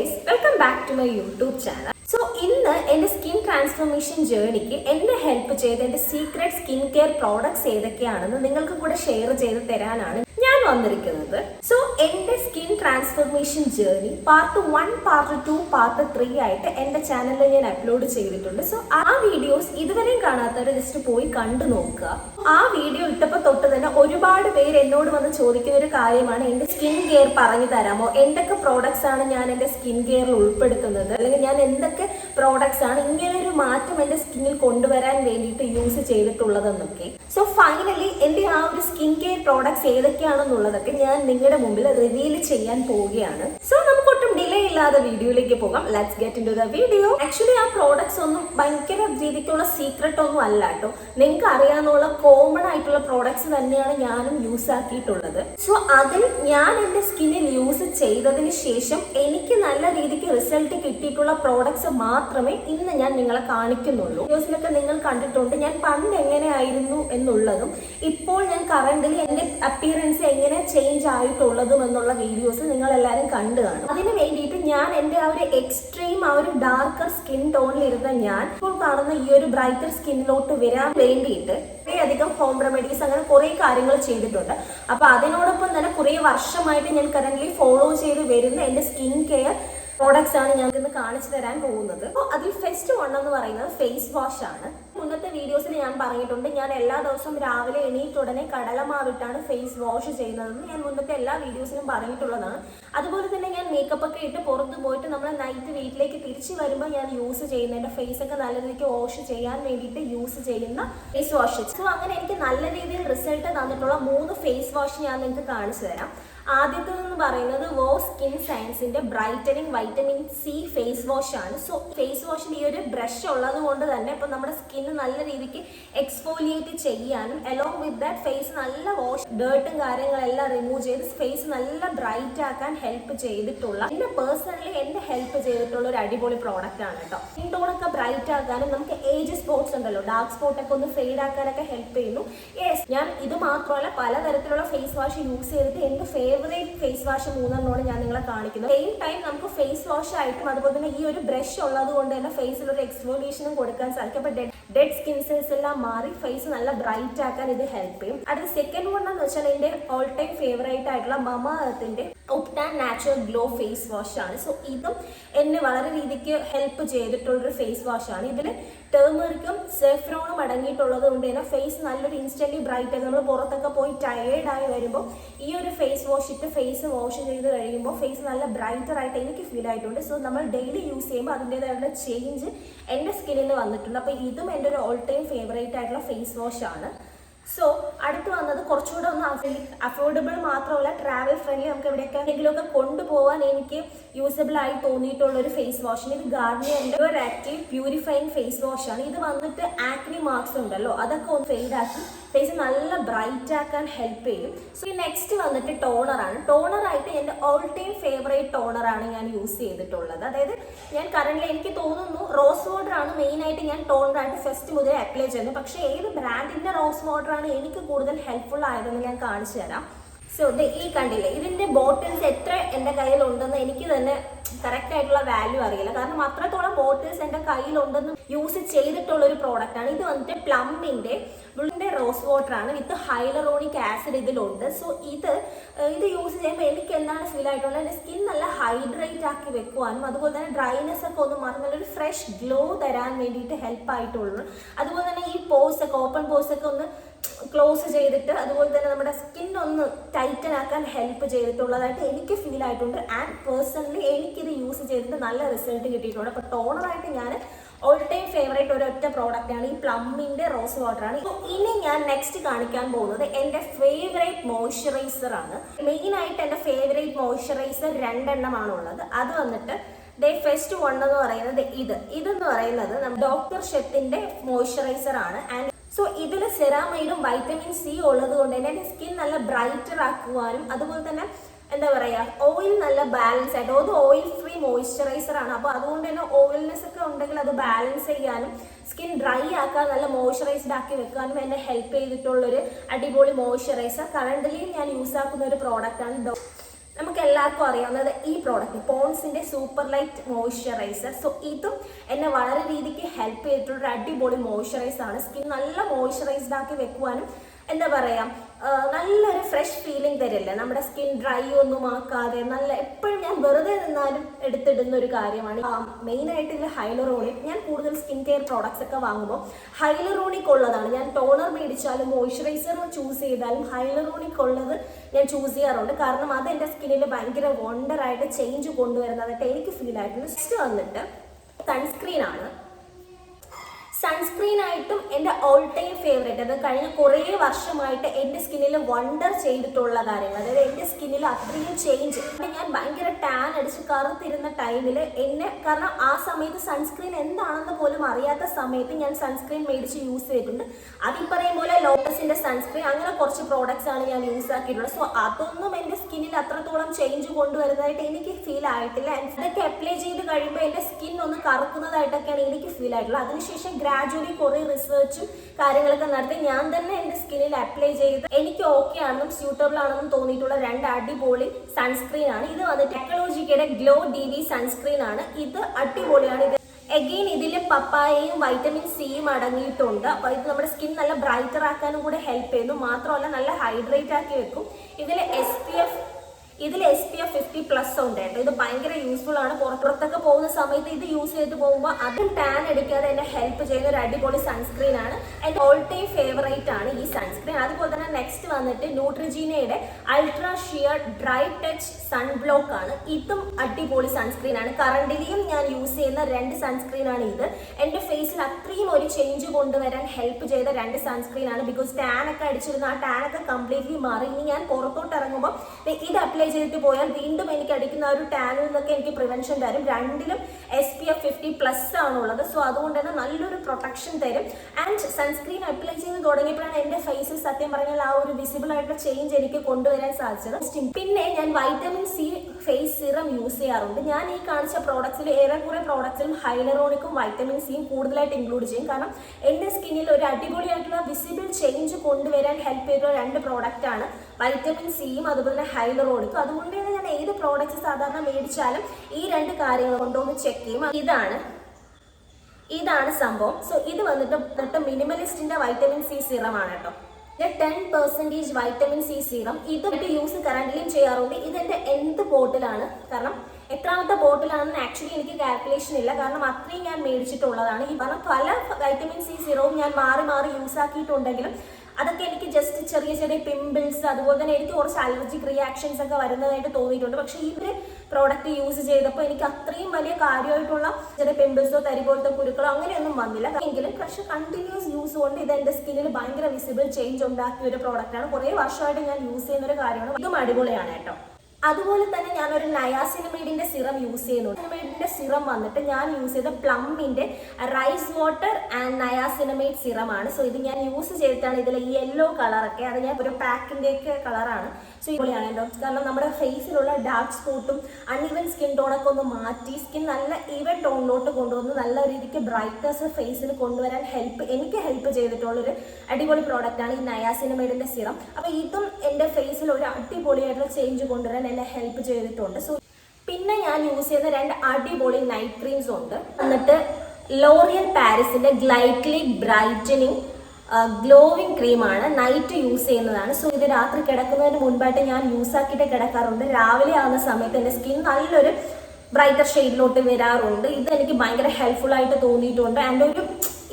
Guys welcome back to my YouTube channel so ഇന്ന് എന്റെ skin transformation ജേർണിക്ക് എന്നെ help ചെയ്ത് എന്റെ സീക്രട്ട് സ്കിൻ കെയർ പ്രോഡക്ട്സ് ഏതൊക്കെയാണെന്ന് നിങ്ങൾക്ക് കൂടെ ഷെയർ ചെയ്ത് തരാനാണ് ഞാൻ വന്നിരിക്കുന്നത്. സോ എന്റെ skin transformation journey part one part two part three ആയിട്ട് എന്റെ ചാനലിൽ ഞാൻ അപ്ലോഡ് ചെയ്തിട്ടുണ്ട്. സോ ആ വീഡിയോസ് ഇതുവരെയും കാണാത്തവർ ജസ്റ്റ് പോയി കണ്ടു നോക്കുക. ആ വീഡിയോ ഇട്ടപ്പോൾ തൊട്ട് തന്നെ ഒരുപാട് പേര് എന്നോട് വന്ന് ചോദിക്കുന്ന ഒരു കാര്യമാണ് എന്റെ സ്കിൻ കെയർ പറഞ്ഞു തരാമോ? എന്തൊക്കെ പ്രോഡക്ട്സ് ആണ് ഞാൻ എന്റെ സ്കിൻ കെയറിൽ ഉൾപ്പെടുത്തുന്നത്? അല്ലെങ്കിൽ ഞാൻ എന്തൊക്കെ പ്രോഡക്ട്സ് ആണ് ഇങ്ങനെ ഒരു മാറ്റം എന്റെ സ്കിന്നിൽ കൊണ്ടുവരാൻ വേണ്ടിയിട്ട് യൂസ് ചെയ്തിട്ടുള്ളതെന്നൊക്കെ. സോ ഫൈനലി എന്റെ ആ ഒരു സ്കിൻ കെയർ പ്രോഡക്ട്സ് ഏതൊക്കെയാണെന്നുള്ളതൊക്കെ ഞാൻ നിങ്ങളുടെ മുമ്പിൽ റിവീൽ ചെയ്യാൻ പോവുകയാണ്. സോ നമുക്ക് ഒട്ടും ഡിലേ ഇല്ലാതെ വീഡിയോയിലേക്ക് പോകാം. Let's get into the video actually ആ പ്രോഡക്ട്സ് ഒന്നും ഭയങ്കര രീതിക്കുള്ള സീക്രട്ട് ഒന്നും അല്ല കേട്ടോ. നിങ്ങൾക്ക് അറിയാവുന്ന കോമൺ ആയിട്ടുള്ള പ്രോഡക്ട്സ് തന്നെയാണ് ഞാനും യൂസ് ആക്കിയിട്ടുള്ളത്. സോ അതിൽ ഞാൻ എന്റെ സ്കിന്നിൽ യൂസ് ചെയ്തതിന് ശേഷം എനിക്ക് നല്ല രീതിക്ക് റിസൾട്ട് കിട്ടിയിട്ടുള്ള പ്രോഡക്ട്സ് മാത്രമേ ഇന്ന് ഞാൻ നിങ്ങളെ കാണിക്കുന്നുള്ളൂ. വീഡിയോസിലൊക്കെ നിങ്ങൾ കണ്ടിട്ടുണ്ട്. ഞാൻ പണ്ട് എങ്ങനെയായിരുന്നു എന്നുള്ളതും ഇപ്പോൾ ഞാൻ കറണ്ടിൽ എന്റെ അപ്പിയറൻസ് എങ്ങനെ ചേഞ്ച് ആയിട്ടുള്ളതും എന്നുള്ള വീഡിയോസ് നിങ്ങൾ എല്ലാവരും കണ്ടു കാണും. അതിന് വേണ്ടിയിട്ട് ഞാൻ എന്റെ ആ ഒരു എക്സ്ട്രീം ആ ഒരു ഡാർക്കർ സ്കിൻ ടോണിലിരുന്ന ഞാൻ ഇപ്പോൾ കാണുന്ന ഈ ഒരു ബ്രൈറ്റർ സ്കിന്നിലോട്ട് വരാൻ വേണ്ടിയിട്ട് അധികം ഹോം റെമഡീസ് അങ്ങനെ കുറേ കാര്യങ്ങൾ ചെയ്തിട്ടുണ്ട്. അപ്പോൾ അതിനോടൊപ്പം തന്നെ കുറേ വർഷമായിട്ട് ഞാൻ കറന്റ് ഫോളോ ചെയ്ത് വരുന്ന എന്റെ സ്കിൻ കെയർ പ്രോഡക്ട്സ് ആണ് ഞാൻ ഇന്ന് കാണിച്ചു തരാൻ പോകുന്നത്. അപ്പോൾ അതിൽ ഫസ്റ്റ് വൺ എന്ന് പറയുന്നത് ഫേസ് വാഷ് ആണ്. മുന്നത്തെ വീഡിയോസിൽ ഞാൻ പറഞ്ഞിട്ടുണ്ട് ഞാൻ എല്ലാ ദിവസവും രാവിലെ എണീറ്റ് ഉടനെ കടലമാവിട്ടാണ് ഫേസ് വാഷ് ചെയ്യുന്നതെന്ന് ഞാൻ മുന്നത്തെ എല്ലാ വീഡിയോസിലും പറഞ്ഞിട്ടുള്ളതാണ്. അതുപോലെ തന്നെ ഞാൻ മേക്കപ്പ് ഒക്കെ ഇട്ട് പുറത്ത് പോയിട്ട് നമ്മൾ നൈറ്റ് വീട്ടിലേക്ക് തിരിച്ചു വരുമ്പോൾ ഞാൻ യൂസ് ചെയ്യുന്ന എന്റെ ഫേസ് ഒക്കെ നല്ല രീതിക്ക് വാഷ് ചെയ്യാൻ വേണ്ടിയിട്ട് യൂസ് ചെയ്യുന്ന ഫേസ് വാഷ് സോ അങ്ങനെ എനിക്ക് നല്ല രീതിയിൽ റിസൾട്ട് തന്നിട്ടുള്ള മൂന്ന് ഫേസ് വാഷ് ഞാൻ നിങ്ങൾക്ക് കാണിച്ചു തരാം. ആദ്യത്തേതെന്ന് പറയുന്നത് വോ സ്കിൻ സയൻസിന്റെ brightening vitamin C face wash ആണ്. സോ ഫേസ് വാഷിന് ഈ ഒരു ബ്രഷ് ഉള്ളത് കൊണ്ട് തന്നെ ഇപ്പൊ നമ്മുടെ നല്ല രീതിക്ക് എക്സ്ഫോലിയേറ്റ് ചെയ്യാനും അലോങ് വിത്ത് ദാറ്റ് ഫേസ് നല്ല വാഷ് ഡേർട്ടും കാര്യങ്ങളെല്ലാം റിമൂവ് ചെയ്ത് ഫേസ് നല്ല ബ്രൈറ്റ് ആക്കാൻ ഹെൽപ്പ് ചെയ്തിട്ടുള്ള എന്നെ പേഴ്സണലി എന്നെ ഹെൽപ്പ് ചെയ്തിട്ടുള്ള ഒരു അടിപൊളി പ്രോഡക്റ്റ് ആണ് കേട്ടോ സ്കിൻ ടോണൊക്കെ ബ്രൈറ്റ് ആക്കാനും നമുക്ക് ഏജ് സ്പോട്ട്സ് ഉണ്ടല്ലോ ഡാർക്ക് സ്പോട്ട് ഒക്കെ ഒന്ന് ഫെയ്ഡ് ആക്കാനൊക്കെ ഹെൽപ്പ് ചെയ്യുന്നു. യെസ് ഞാൻ ഇത് മാത്രമല്ല പലതരത്തിലുള്ള ഫേസ് വാഷ് യൂസ് ചെയ്തിട്ട് എന്റെ ഫേവറേറ്റ് ഫേസ് വാഷ് മൂന്നെണ്ണമാണ് ഞാൻ നിങ്ങളെ കാണിക്കുന്നു സെയിം ടൈം നമുക്ക് ഫേസ് വാഷ് ആയിട്ടും അതുപോലെ തന്നെ ഈ ഒരു ബ്രഷ് ഉള്ളത് കൊണ്ട് തന്നെ ഫേസിൽ ഒരു എക്സ്ഫോലിയേഷനും കൊടുക്കാൻ സാധിക്കും. അപ്പൊ ഡെഡ് സ്കിൻ സെൽസ് എല്ലാം മാറി ഫേസ് നല്ല ബ്രൈറ്റ് ആക്കാൻ ഇത് ഹെൽപ്പ് ചെയ്യും. അടുത്ത സെക്കൻഡ് വൺ എന്ന് വെച്ചാൽ എന്റെ ഓൾ ടൈം ഫേവറേറ്റ് ആയിട്ടുള്ള മമ എർത്തിന്റെ ഒപ്റ്റാൻ നാച്ചുറൽ ഗ്ലോ ഫേസ് വാഷ് ആണ്. സോ ഇതും എന്നെ വളരെ രീതിക്ക് ഹെൽപ്പ് ചെയ്തിട്ടുള്ളൊരു ഫേസ് വാഷ് ആണ്. ഇതിൽ ടേമറിക്കും സെഫ്രോണും അടങ്ങിയിട്ടുള്ളത് കൊണ്ട് തന്നെ ഫേസ് നല്ലൊരു ഇൻസ്റ്റന്റ് ബ്രൈറ്റ് ആയി. നമ്മൾ പുറത്തൊക്കെ പോയി ടയേർഡായി വരുമ്പോൾ ഈ ഒരു ഫേസ് വാഷ് ഇട്ട് ഫേസ് വാഷ് ചെയ്ത് കഴിയുമ്പോൾ ഫേസ് നല്ല ബ്രൈറ്റർ ആയിട്ട് എനിക്ക് ഫീൽ ആയിട്ടുണ്ട്. സോ നമ്മൾ ഡെയിലി യൂസ് ചെയ്യുമ്പോൾ അതിന്റെതായിട്ടുള്ള ചേഞ്ച് എന്റെ സ്കിന്നിൽ വന്നിട്ടുണ്ട്. അപ്പോൾ ഇതും എന്റെ ഒരു ഓൾ ടൈം ഫേവറേറ്റ് ആയിട്ടുള്ള ഫേസ് വാഷ് ആണ്. സോ അടുത്ത് വന്നത് കുറച്ചുകൂടെ ഒന്ന് അഫോർഡബിൾ മാത്രമല്ല ട്രാവൽ ഫ്രണ്ട്ലി നമുക്ക് എവിടെയൊക്കെ കൊണ്ടുപോകാൻ എനിക്ക് യൂസബിൾ ആയി തോന്നിയിട്ടുള്ള ഒരു ഫേസ് വാഷ് ഇത് ഗാർണിയറിന്റെ ആക്റ്റീവ് പ്യൂരിഫൈങ് ഫേസ് വാഷ് ആണ്. ഇത് വന്നിട്ട് ആക്നി മാർക്സ് ഉണ്ടല്ലോ അതൊക്കെ ഒന്ന് ഫെയ്ഡ് ആക്കി ഫേസ് നല്ല ബ്രൈറ്റ് ആക്കാൻ ഹെൽപ്പ് ചെയ്യും. സോ ഈ നെക്സ്റ്റ് വന്നിട്ട് ടോണറാണ് ആയിട്ട് എന്റെ ഓൾ ടൈം ഫേവറേറ്റ് ടോണർ ആണ് ഞാൻ യൂസ് ചെയ്തിട്ടുള്ളത്. അതായത് ഞാൻ കറണ്ട്ലി എനിക്ക് തോന്നുന്നു റോസ് മെയിൻ ആയിട്ട് ഞാൻ ടോണറായിട്ട് ഫസ്റ്റ് മുതൽ അപ്ലൈ ചെയ്യുന്നത്. പക്ഷേ ഏത് ബ്രാൻഡിന്റെ റോസ് വാട്ടർ ആണ് എനിക്ക് കൂടുതൽ ഹെൽപ്ഫുൾ ആയതെന്ന് ഞാൻ കാണിച്ചു തരാം. സോ ഇത് ഈ കണ്ടില്ലേ? ഇതിന്റെ ബോട്ടിൽസ് എത്ര എന്റെ കയ്യിൽ ഉണ്ടെന്ന് എനിക്ക് തന്നെ കറക്റ്റ് ആയിട്ടുള്ള വാല്യൂ അറിയില്ല. കാരണം അത്രത്തോളം ബോട്ടിൽസ് എന്റെ കയ്യിലുണ്ടെന്ന് യൂസ് ചെയ്തിട്ടുള്ള ഒരു പ്രോഡക്റ്റ് ആണ്. ഇത് വന്നിട്ട് പ്ലംബിന്റെ ബുള്ളിന്റെ റോസ് വാട്ടർ ആണ്. വിത്ത് ഹൈലറോണിക് ആസിഡ് ഇതിലുണ്ട്. സോ ഇത് ഇത് യൂസ് ചെയ്യുമ്പോൾ എനിക്ക് എന്താണ് ഫീൽ ആയിട്ടുള്ളത്? എന്റെ സ്കിൻ നല്ല ഹൈഡ്രേറ്റ് ആക്കി വെക്കുവാനും അതുപോലെ തന്നെ ഡ്രൈനെസ് ഒക്കെ ഒന്ന് മാറുന്ന ഒരു ഫ്രഷ് ഗ്ലോ തരാൻ വേണ്ടിയിട്ട് ഹെൽപ്പ് ആയിട്ടുള്ളൂ. അതുപോലെ തന്നെ ഈ പോസ് ഒക്കെ ഓപ്പൺ പോസ് ഒക്കെ ഒന്ന് ക്ലോസ് ചെയ്തിട്ട് അതുപോലെ തന്നെ നമ്മുടെ സ്കിൻ ഒന്ന് ടൈറ്റൻ ആക്കാൻ ഹെൽപ്പ് ചെയ്തിട്ടുള്ളതായിട്ട് എനിക്ക് ഫീൽ ആയിട്ടുണ്ട്. ആൻഡ് പേഴ്സണലി എനിക്കിത് യൂസ് ചെയ്തിട്ട് നല്ല റിസൾട്ട് കിട്ടിയിട്ടുണ്ട്. അപ്പോൾ ടോണറായിട്ട് ഞാൻ ഓൾ ടൈം ഫേവറേറ്റ് ഒരൊറ്റ പ്രോഡക്റ്റ് ആണ് ഈ പ്ലമ്മിന്റെ റോസ് വാട്ടർ ആണ്. So, ഇനി ഞാൻ നെക്സ്റ്റ് കാണിക്കാൻ പോകുന്നത് എന്റെ ഫേവറേറ്റ് മോയ്സ്ചറൈസർ ആണ്. മെയിൻ ആയിട്ട് എന്റെ ഫേവറേറ്റ് മോയ്സ്ചറൈസർ രണ്ടെണ്ണമാണ് ഉള്ളത് അത് വന്നിട്ട് ദേ ഫസ്റ്റ് വൺ എന്ന് പറയുന്നത് ഇത്. ഇതെന്ന് പറയുന്നത് ഡോക്ടർ ഷെത്തിന്റെ മോയ്സ്ചറൈസർ ആണ്. ആൻഡ് സോ ഇതിൽ സെറാമൈഡും വൈറ്റമിൻ സി ഉള്ളത് കൊണ്ട് തന്നെ എന്റെ സ്കിൻ നല്ല ബ്രൈറ്റർ ആക്കുവാനും അതുപോലെ തന്നെ എന്താ പറയാ ഓയിൽ നല്ല ബാലൻസ് ആയിട്ട് അത് ഓയിൽ ഫ്രീ മോയ്സ്ചറൈസർ ആണ്. അപ്പോൾ അതുകൊണ്ട് തന്നെ ഓയിൽനെസ് ഒക്കെ ഉണ്ടെങ്കിൽ അത് ബാലൻസ് ചെയ്യാനും സ്കിൻ ഡ്രൈ ആക്കാൻ നല്ല മോയ്സ്ചറൈസ്ഡ് ആക്കി വെക്കാനും എന്നെ ഹെൽപ്പ് ചെയ്തിട്ടുള്ളൊരു അടിപൊളി മോയ്സ്ചറൈസർ കറണ്ട്ലി ഞാൻ യൂസ് ആക്കുന്ന ഒരു പ്രോഡക്റ്റ് ആണ് നമുക്ക് എല്ലാവർക്കും അറിയാവുന്നത് ഈ പ്രോഡക്റ്റ് പോൺസിന്റെ സൂപ്പർ ലൈറ്റ് മോയ്സ്ചറൈസർ സോ ഇതും എന്നെ വളരെ രീതിക്ക് ഹെൽപ്പ് ചെയ്തിട്ടുള്ള ഒരു അടിപൊളി മോയ്സ്ചറൈസർ ആണ്. സ്കിൻ നല്ല മോയ്സ്ചറൈസ്ഡ് ആക്കി വെക്കുവാനും എന്താ പറയാ നല്ലൊരു ഫ്രഷ് ഫീലിംഗ് തരില്ലേ? നമ്മുടെ സ്കിൻ ഡ്രൈ ഒന്നും ആക്കാതെ നല്ല എപ്പോഴും ഞാൻ വെറുതെ നിന്നാലും എടുത്തിടുന്ന ഒരു കാര്യമാണ്. മെയിൻ ആയിട്ട് ഇതിൽ ഹൈലറോണിക് ഞാൻ കൂടുതൽ സ്കിൻ കെയർ പ്രോഡക്ട്സ് ഒക്കെ വാങ്ങുമ്പോൾ ഹൈലറോണിക് ഉള്ളതാണ്. ഞാൻ ടോണർ മേടിച്ചാലും മോയ്സ്ചറൈസർ ചൂസ് ചെയ്താലും ഹൈലറോണിക് ഉള്ളത് ഞാൻ ചൂസ് ചെയ്യാറുണ്ട്. കാരണം അത് എന്റെ സ്കിന്നിൽ ഭയങ്കര വണ്ടർ ആയിട്ട് ചേഞ്ച് കൊണ്ടുവരുന്നതായിട്ട് എനിക്ക് ഫീൽ ആയിട്ടുണ്ട്. നെക്സ്റ്റ് വന്നിട്ട് സൺസ്ക്രീൻ ആണ്. സൺസ്ക്രീൻ ആയിട്ടും എന്റെ ഓൾ ടൈം ഫേവറേറ്റ് അത് കഴിഞ്ഞ കുറേ വർഷമായിട്ട് എന്റെ സ്കിന്നിൽ വണ്ടർ ചെയ്തിട്ടുള്ള കാര്യങ്ങൾ. അതായത് എന്റെ സ്കിന്നിൽ അത്രയും ചേഞ്ച് ഞാൻ ഭയങ്കര ടാൻ അടിച്ച് കറുത്തിരുന്ന ടൈമിൽ എന്നെ കാരണം ആ സമയത്ത് സൺസ്ക്രീൻ എന്താണെന്ന് പോലും അറിയാത്ത സമയത്ത് ഞാൻ സൺസ്ക്രീൻ മേടിച്ച് യൂസ് ചെയ്തിട്ടുണ്ട്. അത് പറയും പോലെ ലോട്ടസിന്റെ സൺസ്ക്രീൻ അങ്ങനെ കുറച്ച് പ്രോഡക്റ്റ്സ് ആണ് ഞാൻ യൂസ് ആക്കിയിട്ടുള്ളത്. സോ അതൊന്നും എന്റെ സ്കിന്നിൽ അത്രത്തോളം ചേഞ്ച് കൊണ്ടുവരുന്നതായിട്ട് എനിക്ക് ഫീൽ ആയിട്ടില്ല. അതൊക്കെ അപ്ലൈ ചെയ്ത് കഴിയുമ്പോൾ എന്റെ സ്കിൻ ഒന്ന് കറുക്കുന്നതായിട്ടൊക്കെയാണ് എനിക്ക് ഫീൽ ആയിട്ടുള്ളത്. അതിനുശേഷം ഗ്രാജുവലി കുറേ റിസർച്ചും കാര്യങ്ങളൊക്കെ നടത്തി. ഞാൻ തന്നെ എന്റെ സ്കിന്നിൽ അപ്ലൈ ചെയ്ത് എനിക്ക് ഓക്കെ ആണെന്നും സ്യൂട്ടബിൾ ആണെന്നും തോന്നിയിട്ടുള്ള രണ്ട് അടിപൊളി സൺസ്ക്രീൻ ആണ്. ഇത് വന്നിട്ട് ടെക്നോളജിക്കയുടെ ഗ്ലോ ഡി വി സൺസ്ക്രീൻ ആണ്. ഇത് അടിപൊളിയാണ്. ഇത് എഗെയിൻ ഇതിൽ പപ്പായയും വൈറ്റമിൻ സിയും അടങ്ങിയിട്ടുണ്ട്. അപ്പോൾ ഇത് നമ്മുടെ സ്കിൻ നല്ല ബ്രൈറ്റർ ആക്കാനും കൂടെ ഹെൽപ്പ് ചെയ്യുന്നു. മാത്രമല്ല നല്ല ഹൈഡ്രേറ്റ് ആക്കി വെക്കും. ഇതിൽ എസ് പി എഫ് ഇതിൽ S P F fifty plus ഉണ്ട് കേട്ടോ. ഇത് ഭയങ്കര യൂസ്ഫുൾ ആണ്. പുറത്തൊക്കെ പോകുന്ന സമയത്ത് ഇത് യൂസ് ചെയ്ത് പോകുമ്പോൾ അതും ടാൻ എടുക്കാതെ എന്നെ ഹെൽപ്പ് ചെയ്യുന്ന ഒരു അടിപൊളി സൺസ്ക്രീൻ ആണ്. എന്റെ ഓൾ ടൈം ഫേവറേറ്റ് ആണ് ഈ സൺസ്ക്രീൻ അതുപോലെ തന്നെ നെക്സ്റ്റ് വന്നിട്ട് ന്യൂട്രിജീനയുടെ ultra sheer dry touch sun block ആണ്. ഇതും അടിപൊളി സൺസ്ക്രീൻ ആണ്. കറണ്ടിലിയും ഞാൻ യൂസ് ചെയ്യുന്ന രണ്ട് സൺസ്ക്രീൻ ആണ് ഇത്. എന്റെ ഫേസിൽ അത്രയും ഒരു ചേഞ്ച് കൊണ്ടുവരാൻ ഹെൽപ്പ് ചെയ്ത രണ്ട് സൺസ്ക്രീൻ ആണ്. ബിക്കോസ് ടാൻ ഒക്കെ അടിച്ചിരുന്ന ആ ടാൻ ഒക്കെ കംപ്ലീറ്റ്ലി മാറി. ഇനി ഞാൻ പുറത്തോട്ട് ഇറങ്ങുമ്പോൾ ഇത് അപ്ലൈ ചെയ്തിട്ട് പോയാൽ വീണ്ടും എനിക്ക് അടിക്കുന്ന ആ ഒരു ടാനിൽ നിന്നൊക്കെ എനിക്ക് പ്രിവെൻഷൻ തരും. രണ്ടിലും S P F fifty plus ആണുള്ളത്. സോ അതുകൊണ്ട് തന്നെ നല്ലൊരു പ്രൊട്ടക്ഷൻ തരും. ആൻഡ് സൺസ്ക്രീൻ അപ്ലൈ ചെയ്ത് തുടങ്ങിയപ്പോഴാണ് എന്റെ ഫേസിൽ സത്യം പറഞ്ഞാൽ ആ ഒരു വിസിബിൾ ആയിട്ടുള്ള ചേഞ്ച് എനിക്ക് കൊണ്ടുവരാൻ സാധിച്ചത്. പിന്നെ ഞാൻ vitamin C face serum use ചെയ്യാറുണ്ട്. ഞാൻ ഈ കാണിച്ച പ്രോഡക്റ്റ്സിൽ ഏറെക്കുറെ പ്രോഡക്റ്റ്സിലും ഹൈലറോണിക്കും വൈറ്റമിൻ സിയും കൂടുതലായിട്ട് ഇൻക്ലൂഡ് ചെയ്യും. കാരണം എന്റെ സ്കിന്നിൽ ഒരു അടിപൊളിയായിട്ടുള്ള വിസിബിൾ ചേഞ്ച് കൊണ്ടുവരാൻ ഹെൽപ്പ് ചെയ്ത രണ്ട് പ്രോഡക്റ്റ് ആണ്. വൈറ്റമിൻ സിയും അതുപോലെ തന്നെ ഹൈലറോണിക്കും അതുകൊണ്ട് തന്നെ ഞാൻ ഏത് പ്രോഡക്റ്റ് സാധാരണ മേടിച്ചാലും ഈ രണ്ട് കാര്യങ്ങൾ കൊണ്ടൊന്ന് ചെക്ക് ചെയ്യും. ഇതാണ്. ഇതാണ് സംഭവം. സോ ഇത് വന്നിട്ട് മിനിമലിസ്റ്റിന്റെ വൈറ്റമിൻ സി സിറം ആണ് കേട്ടോ. Ten percentage vitamin C serum ഇതൊക്കെ യൂസ് കറണ്ടിലും ചെയ്യാറുണ്ട്. ഇതെന്റെ എന്ത് ബോട്ടിലാണ് കാരണം എത്രാമത്തെ ബോട്ടിലാണെന്ന് ആക്ച്വലി എനിക്ക് കാൽക്കുലേഷൻ ഇല്ല. കാരണം അത്രയും ഞാൻ മേടിച്ചിട്ടുള്ളതാണ്. ഈ പറഞ്ഞ പല വൈറ്റമിൻ സി സീറവും ഞാൻ മാറി മാറി യൂസ് ആക്കിയിട്ടുണ്ടെങ്കിലും അതൊക്കെ എനിക്ക് ജസ്റ്റ് ചെറിയ ചെറിയ പിമ്പിൾസ് അതുപോലെ തന്നെ എനിക്ക് കുറച്ച് അലർജിക് റിയാക്ഷൻസ് ഒക്കെ വരുന്നതായിട്ട് തോന്നിയിട്ടുണ്ട്. പക്ഷേ ഈ ഒരു പ്രോഡക്റ്റ് യൂസ് ചെയ്തപ്പോൾ എനിക്ക് അത്രയും വലിയ കാര്യമായിട്ടുള്ള ചെറിയ പിമ്പിൾസോ തരി പോലത്തെ കുരുക്കളോ അങ്ങനെയൊന്നും വന്നില്ല. എങ്കിലും പക്ഷേ കണ്ടിന്യൂസ് യൂസ് കൊണ്ട് ഇത് എന്റെ സ്കിന്നിൽ ഭയങ്കര വിസിബിൾ ചേഞ്ച് ഉണ്ടാക്കിയ ഒരു പ്രോഡക്റ്റാണ് കുറേ വർഷമായിട്ട് ഞാൻ യൂസ് ചെയ്യുന്ന ഒരു കാര്യമാണ്. ഇതും അടിപൊളിയാണ് കേട്ടോ. അതുപോലെ തന്നെ ഞാൻ ഒരു നയാസിനമൈഡിന്റെ സിറം യൂസ് ചെയ്യുന്നുണ്ട്. സിനമൈഡിന്റെ സിറം വന്നിട്ട് ഞാൻ യൂസ് ചെയ്ത പ്ലമ്മിന്റെ rice water and niacinamide serum ആണ് സോ ഇത് ഞാൻ യൂസ് ചെയ്തിട്ടാണ് ഇതിലെ ഈ യെല്ലോ കളറൊക്കെ അത് ഞാൻ ഒരു പാക്കിന്റെ ഒക്കെ കളറാണ്. സോ ഇതുപോലെയാണ് കേട്ടോ കാരണം നമ്മുടെ ഫേസിലുള്ള ഡാർക്ക് സ്പോട്ടും അൺഇവൻ സ്കിൻ ടോണൊക്കെ ഒന്ന് മാറ്റി സ്കിൻ നല്ല ഈവൻ ടോണിലോട്ട് കൊണ്ടുവന്ന് നല്ല രീതിക്ക് ബ്രൈറ്റ്നസ് ഫേസിൽ കൊണ്ടുവരാൻ ഹെൽപ്പ് എനിക്ക് ഹെൽപ്പ് ചെയ്തിട്ടുള്ളൊരു അടിപൊളി പ്രോഡക്റ്റ് ആണ് ഈ നയാസിനമൈഡിന്റെ സിറം. അപ്പോൾ ഇതും എന്റെ ഫേസിൽ ഒരു അടിപൊളിയായിട്ടുള്ള ചേഞ്ച് കൊണ്ടുവരാൻ എന്നെ ഹെൽപ്പ് ചെയ്തിട്ടുണ്ട്. സോ പിന്നെ ഞാൻ യൂസ് ചെയ്യുന്ന രണ്ട് അടിപൊളി നൈറ്റ് ക്രീംസ് ഉണ്ട്. എന്നിട്ട് ലോറിയൽ പാരീസിന്റെ ഗ്ലൈക്ലി ബ്രൈറ്റനിങ് ഗ്ലോവിങ് ക്രീമാണ് നൈറ്റ് യൂസ് ചെയ്യുന്നതാണ്. സോ ഇത് രാത്രി കിടക്കുന്നതിന് മുൻപായിട്ട് ഞാൻ യൂസ് ആക്കിയിട്ട് കിടക്കാറുണ്ട്. രാവിലെ ആവുന്ന സമയത്ത് എന്റെ സ്കിൻ നല്ലൊരു ബ്രൈറ്റർ ഷെയ്ഡിലോട്ട് വരാറുണ്ട്. ഇത് എനിക്ക് ഭയങ്കര ഹെൽപ്ഫുൾ ആയിട്ട് തോന്നിയിട്ടുണ്ട്. ആൻഡ് ഒരു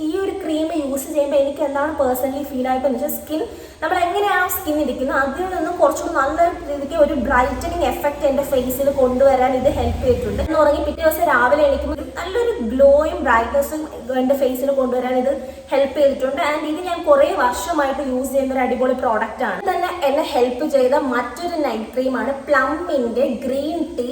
ഈ ഒരു ക്രീം യൂസ് ചെയ്യുമ്പോൾ എനിക്ക് എന്താണ് പേഴ്സണലി ഫീൽ ആയിട്ടെന്ന് വെച്ചാൽ സ്കിൻ നമ്മൾ എങ്ങനെയാണ് സ്കിൻ ഇരിക്കുന്നത് അതിൽ നിന്നും കുറച്ചുകൂടി നല്ല രീതിക്ക് ഒരു ബ്രൈറ്റനിങ് എഫക്റ്റ് എന്റെ ഫേസിൽ കൊണ്ടുവരാൻ ഇത് ഹെൽപ്പ് ചെയ്തിട്ടുണ്ട്. എന്ന് പറഞ്ഞ് പിറ്റേ ദിവസം രാവിലെ എണീക്കുമ്പോൾ നല്ലൊരു ഗ്ലോയും ബ്രൈറ്റ്നസും എന്റെ ഫേസിൽ കൊണ്ടുവരാൻ ഇത് ഹെൽപ്പ് ചെയ്തിട്ടുണ്ട്. ആൻഡ് ഇത് ഞാൻ കുറേ വർഷമായിട്ട് യൂസ് ചെയ്യുന്ന ഒരു അടിപൊളി പ്രോഡക്റ്റ് ആണ്. തന്നെ എന്നെ ഹെൽപ്പ് ചെയ്ത മറ്റൊരു നൈറ്റ് ക്രീമാണ് പ്ലമ്മിന്റെ green tea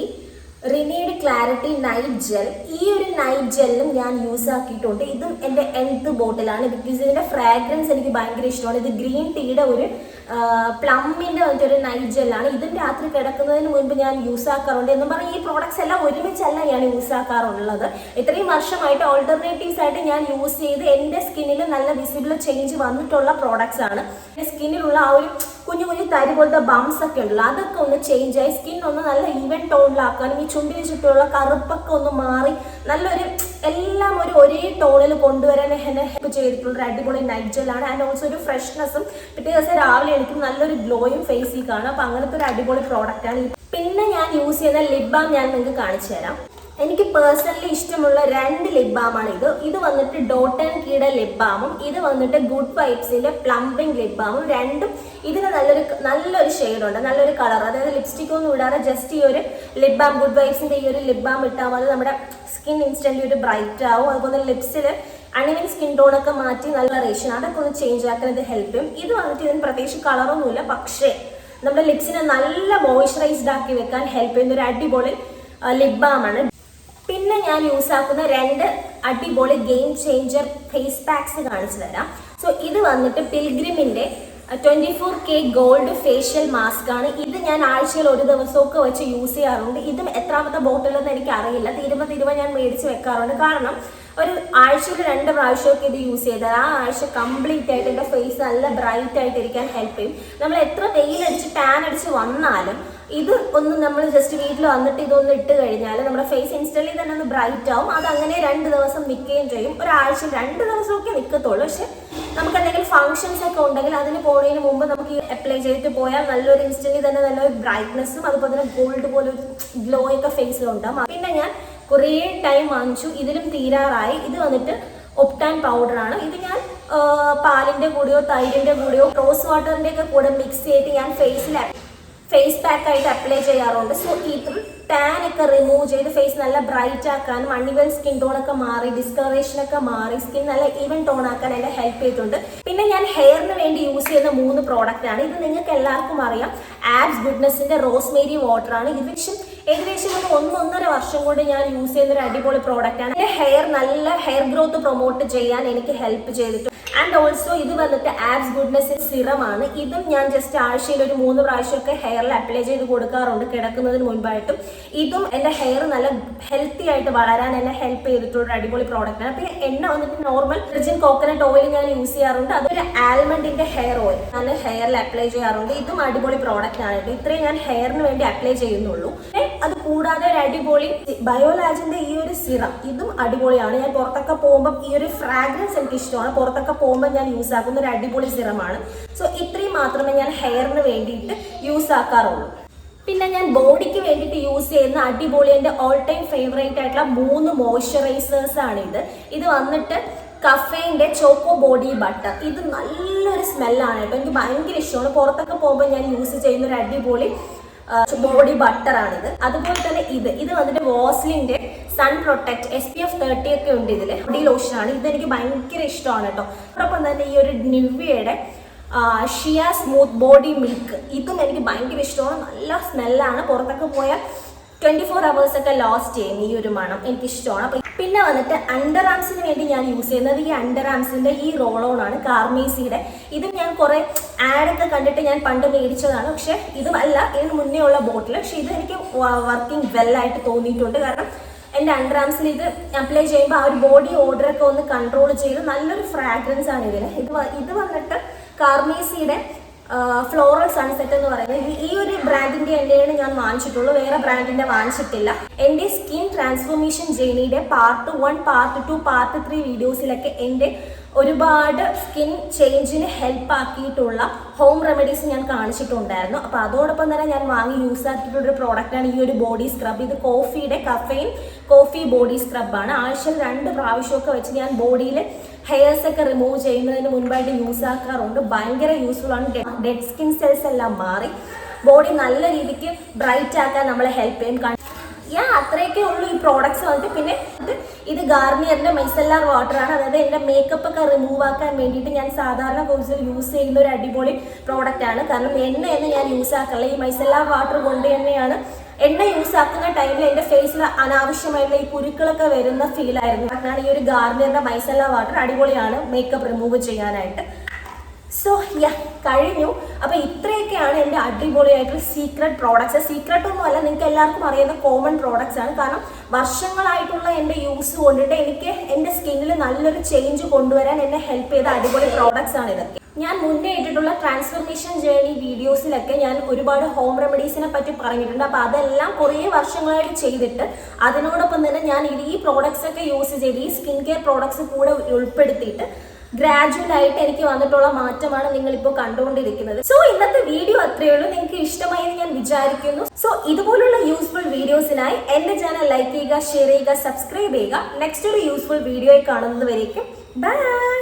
renewed clarity night gel. ഈ ഒരു നൈറ്റ് ജെല്ലും ഞാൻ യൂസ് ആക്കിയിട്ടുണ്ട്. ഇതും എന്റെ എൻത്ത് ബോട്ടിലാണ്. ബിക്കോസ് ഇതിന്റെ ഫ്രാഗ്രൻസ് എനിക്ക് ഭയങ്കര ഇഷ്ടമാണ്. ഇത് ഗ്രീൻ ടീയുടെ ഒരു പ്ലമ്മിന്റെ ഒരു നൈറ്റ് ജെല്ലാണ്. ഇതും രാത്രി കിടക്കുന്നതിന് മുൻപ് ഞാൻ യൂസ് ആക്കാറുണ്ട് എന്ന് പറഞ്ഞാൽ ഈ പ്രോഡക്ട്സ് എല്ലാം ഒരുമിച്ചല്ല ഞാൻ യൂസ് ആക്കാറുള്ളത്. ഇത്രയും വർഷമായിട്ട് ഓൾട്ടർനേറ്റീവ്സ് ആയിട്ട് ഞാൻ യൂസ് ചെയ്ത് എന്റെ സ്കിന്നിൽ നല്ല വിസിബിൾ ചേഞ്ച് വന്നിട്ടുള്ള പ്രോഡക്ട്സ് ആണ്. എന്റെ സ്കിന്നിലുള്ള ആ ഒരു കുഞ്ഞു കുഞ്ഞു തരി പോലത്തെ ബംസ് ഒക്കെ ഉണ്ടല്ലോ അതൊക്കെ ഒന്ന് ചേഞ്ച് ആയി സ്കിൻ ഒന്ന് നല്ല ഈവൻ ടോണിലാക്കാനും ഈ ചുണ്ടിന് ചുറ്റുമുള്ള കറുപ്പൊക്കെ ഒന്ന് മാറി നല്ലൊരു എല്ലാം ഒരു ഒരേ ടോണിൽ കൊണ്ടുവരാൻ എന്നെ ഹെൽപ്പ് ചെയ്തിട്ടുള്ള ഒരു അടിപൊളി നൈറ്റ് ജെല്ലാണ് ആൻഡ് ഓൾസോ ഒരു ഫ്രഷ്നെസ്സും പിറ്റേ ദിവസം രാവിലെ എനിക്ക് നല്ലൊരു ഗ്ലോയും ഫേസിൽ കാണും. അപ്പൊ അങ്ങനത്തെ ഒരു അടിപൊളി പ്രോഡക്റ്റാണ് പിന്നെ ഞാൻ യൂസ് ചെയ്യുന്ന ലിപ് ബാം ഞാൻ നിങ്ങൾക്ക് കാണിച്ചു തരാം. എനിക്ക് പേഴ്സണലി ഇഷ്ടമുള്ള രണ്ട് ലിപ് ബാമാണ് ഇത്. ഇത് വന്നിട്ട് ഡോട്ട് ആൻഡ് കീയുടെ ലിപ് ബാമും ഇത് വന്നിട്ട് ഗുഡ് വൈബ്സിന്റെ പ്ലംബിംഗ് ലിപ് ബാമും രണ്ടും ഇതിന് നല്ലൊരു നല്ലൊരു ഷെയ്ഡുണ്ട് നല്ലൊരു കളർ അതായത് ലിപ്സ്റ്റിക് ഒന്നും ഇടാതെ ജസ്റ്റ് ഈ ഒരു ലിപ് ബാം ഗുഡ് വൈബ്സിന്റെ ഈ ഒരു ലിപ് ബാം ഇട്ടാൽ മതി. നമ്മുടെ സ്കിൻ ഇൻസ്റ്റന്റ് ഒരു ബ്രൈറ്റ് ആവും. അതുപോലെ ലിപ്സിൽ അണിവിൻ സ്കിൻ ടോൺ ഒക്കെ മാറ്റി നല്ല റേഷൻ അതൊക്കെ ഒന്ന് ചേഞ്ച് ആക്കാൻ ഇത് ഹെൽപ്പ് ചെയ്യും. ഇത് വന്നിട്ട് ഇതിന് പ്രത്യേകിച്ച് കളറൊന്നുമില്ല പക്ഷേ നമ്മുടെ ലിപ്സിനെ നല്ല മോയ്സ്ചറൈസ്ഡ് ആക്കി വെക്കാൻ ഹെൽപ്പ് ചെയ്യുന്ന ഒരു അടിപൊളി ലിപ് ബാമാണ് പിന്നെ ഞാൻ യൂസ് ആക്കുന്ന രണ്ട് അടിപൊളി ഗെയിം ചേഞ്ചർ ഫേസ് പാക്സ് കാണിച്ചു തരാം. സോ ഇത് വന്നിട്ട് പിൽഗ്രിമിന്റെ twenty four K gold facial mask ആണ്. ഇത് ഞാൻ ആഴ്ചയിൽ ഒരു ദിവസമൊക്കെ വെച്ച് യൂസ് ചെയ്യാറുണ്ട്. ഇതും എത്രാമത്തെ ബോട്ടിലെന്ന് എനിക്ക് അറിയില്ല തീരുമ്പോൾ തീരുമ്പോൾ ഞാൻ മേടിച്ച് വെക്കാറുണ്ട്. കാരണം ഒരു ആഴ്ചയിൽ രണ്ട് പ്രാവശ്യമൊക്കെ ഇത് യൂസ് ചെയ്താൽ ആ ആഴ്ച കംപ്ലീറ്റ് ആയിട്ട് എന്റെ ഫേസ് നല്ല ബ്രൈറ്റ് ആയിട്ട് ഇരിക്കാൻ ഹെൽപ്പ് ചെയ്യും. നമ്മൾ എത്ര വെയിലടിച്ച് ടാൻ അടിച്ച് വന്നാലും ഇത് ഒന്ന് നമ്മൾ ജസ്റ്റ് വീട്ടിൽ വന്നിട്ട് ഇതൊന്ന് ഇട്ട് കഴിഞ്ഞാൽ നമ്മുടെ ഫേസ് ഇൻസ്റ്റലി തന്നെ ഒന്ന് ബ്രൈറ്റ് ആവും. അത് അങ്ങനെ രണ്ട് ദിവസം നിൽക്കുകയും ചെയ്യും. ഒരാഴ്ച രണ്ട് ദിവസമൊക്കെ നിൽക്കത്തുള്ളൂ. പക്ഷെ നമുക്ക് എന്തെങ്കിലും ഫംഗ്ഷൻസ് ഒക്കെ ഉണ്ടെങ്കിൽ അതിന് പോകുന്നതിന് മുമ്പ് നമുക്ക് അപ്ലൈ ചെയ്തിട്ട് പോയാൽ നല്ലൊരു ഇൻസ്റ്റന്റ് തന്നെ നല്ലൊരു ബ്രൈറ്റ്നെസ്സും അതുപോലെ തന്നെ ഗോൾഡ് പോലെ ഒരു ഗ്ലോ ഒക്കെ ഫേസിലുണ്ടാവും പിന്നെ ഞാൻ കുറേ ടൈം വാങ്ങിച്ചു. ഇതിലും തീരാറായി. ഇത് വന്നിട്ട് ഒപ്റ്റാൻ പൗഡർ ആണ്. ഇത് ഞാൻ പാലിന്റെ കൂടെയോ തൈരിന്റെ കൂടെയോ റോസ് വാട്ടറിന്റെ ഒക്കെ കൂടെ മിക്സ് ചെയ്തിട്ട് ഞാൻ ഫേസിൽ ഫേസ് പാക്ക് ആയിട്ട് അപ്ലൈ ചെയ്യാറുണ്ട്. സോ ഇതും ടാൻ ഒക്കെ റിമൂവ് ചെയ്ത് ഫേസ് നല്ല ബ്രൈറ്റ് ആക്കാനും അണിവൻ സ്കിൻ ടോൺ ഒക്കെ മാറി ഡിസ്കറേഷൻ ഒക്കെ മാറി സ്കിൻ നല്ല ഈവൻ ടോൺ ആക്കാൻ എന്നെ ഹെൽപ്പ് ചെയ്തിട്ടുണ്ട്. പിന്നെ ഞാൻ ഹെയറിന് വേണ്ടി യൂസ് ചെയ്യുന്ന മൂന്ന് പ്രോഡക്റ്റ് ആണ്. ഇത് നിങ്ങൾക്ക് എല്ലാവർക്കും അറിയാം. ആബ്സ് ഗുഡ്നെസിന്റെ റോസ്മേരി വാട്ടർ ആണ്. ഇത് ഏകദേശം ഒന്നൊന്നര വർഷം കൊണ്ട് ഞാൻ യൂസ് ചെയ്യുന്ന ഒരു അടിപൊളി പ്രോഡക്റ്റ് ആണ്. എന്റെ ഹെയർ നല്ല ഹെയർ ഗ്രോത്ത് പ്രൊമോട്ട് ചെയ്യാൻ എനിക്ക് ഹെൽപ്പ് ചെയ്തിട്ടുണ്ട്. ആൻഡ് ഓൾസോ ഇത് വന്നിട്ട് ആബ്സ് ഗുഡ്നെസ് സിറം ആണ് ഇതും ഞാൻ ജസ്റ്റ് ആഴ്ചയിൽ ഒരു മൂന്ന് പ്രാവശ്യമൊക്കെ ഹെയറിൽ അപ്ലൈ ചെയ്ത് കൊടുക്കാറുണ്ട് കിടക്കുന്നതിന് മുൻപായിട്ടും. ഇതും എന്റെ ഹെയർ നല്ല ഹെൽത്തി ആയിട്ട് വളരാൻ എന്നെ ഹെൽപ്പ് ചെയ്തിട്ടുള്ള അടിപൊളി പ്രോഡക്റ്റ് ആണ്. പിന്നെ എണ്ണ വന്നിട്ട് നോർമൽ ഫ്രിഡ്ജിൻ കോക്കനട്ട് ഓയിൽ ഞാൻ യൂസ് ചെയ്യാറുണ്ട്. അതൊരു ആൽമണ്ടിന്റെ ഹെയർ ഓയിൽ ഞാൻ ഹെയറിൽ അപ്ലൈ ചെയ്യാറുണ്ട്. ഇതും അടിപൊളി പ്രോഡക്റ്റ് ആണ്. ഇത്രയും ഞാൻ ഹെയറിന് വേണ്ടി അപ്ലൈ ചെയ്യുന്നുള്ളൂ. അത് കൂടാതെ ഒരു അടിപൊളി ബയോലാജിന്റെ ഈ ഒരു സിറം ഇതും അടിപൊളിയാണ്. ഞാൻ പുറത്തൊക്കെ പോകുമ്പോൾ ഈ ഒരു ഫ്രാഗ്രൻസ് എനിക്ക് ഇഷ്ടമാണ്. പുറത്തൊക്കെ പോകുമ്പോൾ ഞാൻ യൂസ് ആക്കുന്ന ഒരു അടിപൊളി സിറമാണ്. സോ ഇത്രയും മാത്രമേ ഞാൻ ഹെയറിന് വേണ്ടിയിട്ട് യൂസ് ആക്കാറുള്ളൂ. പിന്നെ ഞാൻ ബോഡിക്ക് വേണ്ടിയിട്ട് യൂസ് ചെയ്യുന്ന അടിപൊളി എന്റെ ഓൾ ടൈം ഫേവറേറ്റ് ആയിട്ടുള്ള മൂന്ന് മോയ്സ്ചറൈസേഴ്സ് ആണ് ഇത്. ഇത് വന്നിട്ട് കഫേന്റെ ചോക്കോ ബോഡി ബട്ടർ ഇത് നല്ലൊരു സ്മെല്ലാണ് കേട്ടോ. എനിക്ക് ഭയങ്കര ഇഷ്ടമാണ്. പുറത്തൊക്കെ പോകുമ്പോൾ ഞാൻ യൂസ് ചെയ്യുന്ന ഒരു അടിപൊളി ബോഡി ബട്ടർ ആണിത്. അതുപോലെ തന്നെ ഇത് ഇത് വന്നിട്ട് വോസ്ലിന്റെ sun protect S P F thirty ഒക്കെ ഉണ്ട് ഇതിൽ ബോഡി ലോഷൻ ആണ്. ഇത് എനിക്ക് ഭയങ്കര ഇഷ്ടമാണ് കേട്ടോ അതോടൊപ്പം തന്നെ ഈ ഒരു നിവ്യയുടെ ഷിയ സ്മൂത്ത് ബോഡി മിൽക്ക് ഇതും എനിക്ക് ഭയങ്കര ഇഷ്ടമാണ്. നല്ല സ്മെല്ലാണ് പുറത്തൊക്കെ പോയാൽ ട്വന്റി ഫോർ അവേഴ്സ് ഒക്കെ ലാസ്റ്റ് ചെയ്യും ഈ ഒരു മണം എനിക്ക് ഇഷ്ടമാണ് പിന്നെ വന്നിട്ട് അണ്ടർ ആംസിന് വേണ്ടി ഞാൻ യൂസ് ചെയ്യുന്നത് ഈ അണ്ടർ ആംസിന്റെ ഈ റോൾ ഓൺ ആണ് കാർമേസിയുടെ ഇതും ഞാൻ കുറെ ആഡ് ഒക്കെ കണ്ടിട്ട് ഞാൻ പണ്ട് മേടിച്ചതാണ്. പക്ഷെ ഇതും അല്ല ഇതിന് മുന്നേ ഉള്ള ബോട്ടിൽ പക്ഷെ ഇത് എനിക്ക് വർക്കിംഗ് വെല്ലായിട്ട് തോന്നിയിട്ടുണ്ട്. കാരണം എന്റെ അണ്ടർ ആംസിൽ ഇത് അപ്ലൈ ചെയ്യുമ്പോൾ ആ ഒരു ബോഡി ഓർഡർ ഒക്കെ ഒന്ന് കൺട്രോൾ ചെയ്ത് നല്ലൊരു ഫ്രാഗ്രൻസ് ആണ് ഇതിന്. ഇത് ഇത് വന്നിട്ട് കാർമേസിയുടെ ഫ്ലോറൽ സൺസെറ്റ് എന്ന് പറയുന്നത് ഈ- ഒരു ബ്രാൻഡിന്റെ എന്റെയാണ് ഞാൻ വാങ്ങിച്ചിട്ടുള്ളൂ. വേറെ ബ്രാൻഡിന്റെ വാങ്ങിച്ചിട്ടില്ല. എന്റെ skin transformation ജേണിയുടെ part one part two part three വീഡിയോസിലൊക്കെ എന്റെ ഒരുപാട് സ്കിൻ ചേഞ്ചിന് ഹെൽപ്പ് ആക്കിയിട്ടുള്ള ഹോം റെമഡീസ് ഞാൻ കാണിച്ചിട്ടുണ്ടായിരുന്നു. അപ്പോൾ അതോടൊപ്പം തന്നെ ഞാൻ വാങ്ങി യൂസ് ആക്കിയിട്ടുള്ള ഒരു പ്രോഡക്റ്റാണ് ഈ ഒരു ബോഡി സ്ക്രബ് ഇത് കോഫിയുടെ കഫയും കോഫി ബോഡി സ്ക്രബാണ് ആഴ്ചയിൽ രണ്ട് പ്രാവശ്യമൊക്കെ വെച്ച് ഞാൻ ബോഡിയിൽ ഹെയർസ് ഒക്കെ റിമൂവ് ചെയ്യുന്നതിന് മുൻപായിട്ട് യൂസ് ആക്കാറുണ്ട്. ഭയങ്കര യൂസ്ഫുൾ ആണ്. ഡെഡ് സ്കിൻ സെൽസ് എല്ലാം മാറി. ബോഡി നല്ല രീതിക്ക് ബ്രൈറ്റ് ആക്കാൻ നമ്മളെ ഹെൽപ്പ് ചെയ്യും. യാ അത്രയൊക്കെ ഉള്ളൂ ഈ പ്രോഡക്റ്റ്സ് വന്നിട്ട്. പിന്നെ ഇത് ഗാർണിയറിന്റെ മൈസെല്ലാർ വാട്ടർ ആണ്. അതായത് എന്റെ മേക്കപ്പ് ഒക്കെ റിമൂവ് ആക്കാൻ വേണ്ടിയിട്ട് ഞാൻ സാധാരണ കോഴ്സിൽ യൂസ് ചെയ്യുന്ന ഒരു അടിപൊളി പ്രോഡക്റ്റ് ആണ്. കാരണം എണ്ണ എന്ന് ഞാൻ യൂസ് ആക്കല്ല ഈ മൈസെല്ലാർ വാട്ടർ കൊണ്ട് തന്നെയാണ് എണ്ണ യൂസ് ആക്കുന്ന ടൈമിൽ എന്റെ ഫേസിൽ അനാവശ്യമായിട്ടുള്ള ഈ കുരുക്കളൊക്കെ വരുന്ന ഫീൽ ആയിരുന്നു. കാരണം ഈ ഒരു ഗാർണിയറിന്റെ മൈസല്ല വാട്ടർ അടിപൊളിയാണ് മേക്കപ്പ് റിമൂവ് ചെയ്യാനായിട്ട്. സോ യാ കഴിഞ്ഞു. അപ്പൊ ഇത്രയൊക്കെയാണ് എന്റെ അടിപൊളിയായിട്ടുള്ള സീക്രട്ട് പ്രോഡക്റ്റ്സ് സീക്രട്ട് ഒന്നും അല്ല നിങ്ങൾക്ക് എല്ലാവർക്കും അറിയുന്ന കോമൺ പ്രോഡക്റ്റ്സ് ആണ്. കാരണം വർഷങ്ങളായിട്ടുള്ള എന്റെ യൂസ് കൊണ്ടിട്ട് എനിക്ക് എന്റെ സ്കിന്നിൽ നല്ലൊരു ചേഞ്ച് കൊണ്ടുവരാൻ എന്നെ ഹെൽപ്പ് ചെയ്ത അടിപൊളി പ്രോഡക്റ്റ്സ് ആണ് ഇതൊക്കെ. ഞാൻ മുന്നേ ഇട്ടിട്ടുള്ള ട്രാൻസ്ഫർമേഷൻ ജേണി വീഡിയോസിലൊക്കെ ഞാൻ ഒരുപാട് ഹോം റെമഡീസിനെ പറ്റി പറഞ്ഞിട്ടുണ്ട്. അപ്പോൾ അതെല്ലാം കുറേ വർഷങ്ങളായിട്ട് ചെയ്തിട്ട് അതിനോടൊപ്പം തന്നെ ഞാൻ ഈ പ്രോഡക്ട്സ് ഒക്കെ യൂസ് ചെയ്ത് ഈ സ്കിൻ കെയർ പ്രോഡക്ട്സ് കൂടെ ഉൾപ്പെടുത്തിയിട്ട് ഗ്രാജുവൽ ആയിട്ട് എനിക്ക് വന്നിട്ടുള്ള മാറ്റമാണ് നിങ്ങൾ ഇപ്പോൾ കണ്ടുകൊണ്ടിരിക്കുന്നത്. സോ ഇന്നത്തെ വീഡിയോ അത്രയേ ഉള്ളൂ. നിങ്ങൾക്ക് ഇഷ്ടമായി ഞാൻ വിചാരിക്കുന്നു. സോ ഇതുപോലുള്ള യൂസ്ഫുൾ വീഡിയോസിനായി എന്റെ ചാനൽ ലൈക്ക് ചെയ്യുക ഷെയർ ചെയ്യുക സബ്സ്ക്രൈബ് ചെയ്യുക. നെക്സ്റ്റ് ഒരു യൂസ്ഫുൾ വീഡിയോ കാണുന്നത് വരേക്കും ബൈ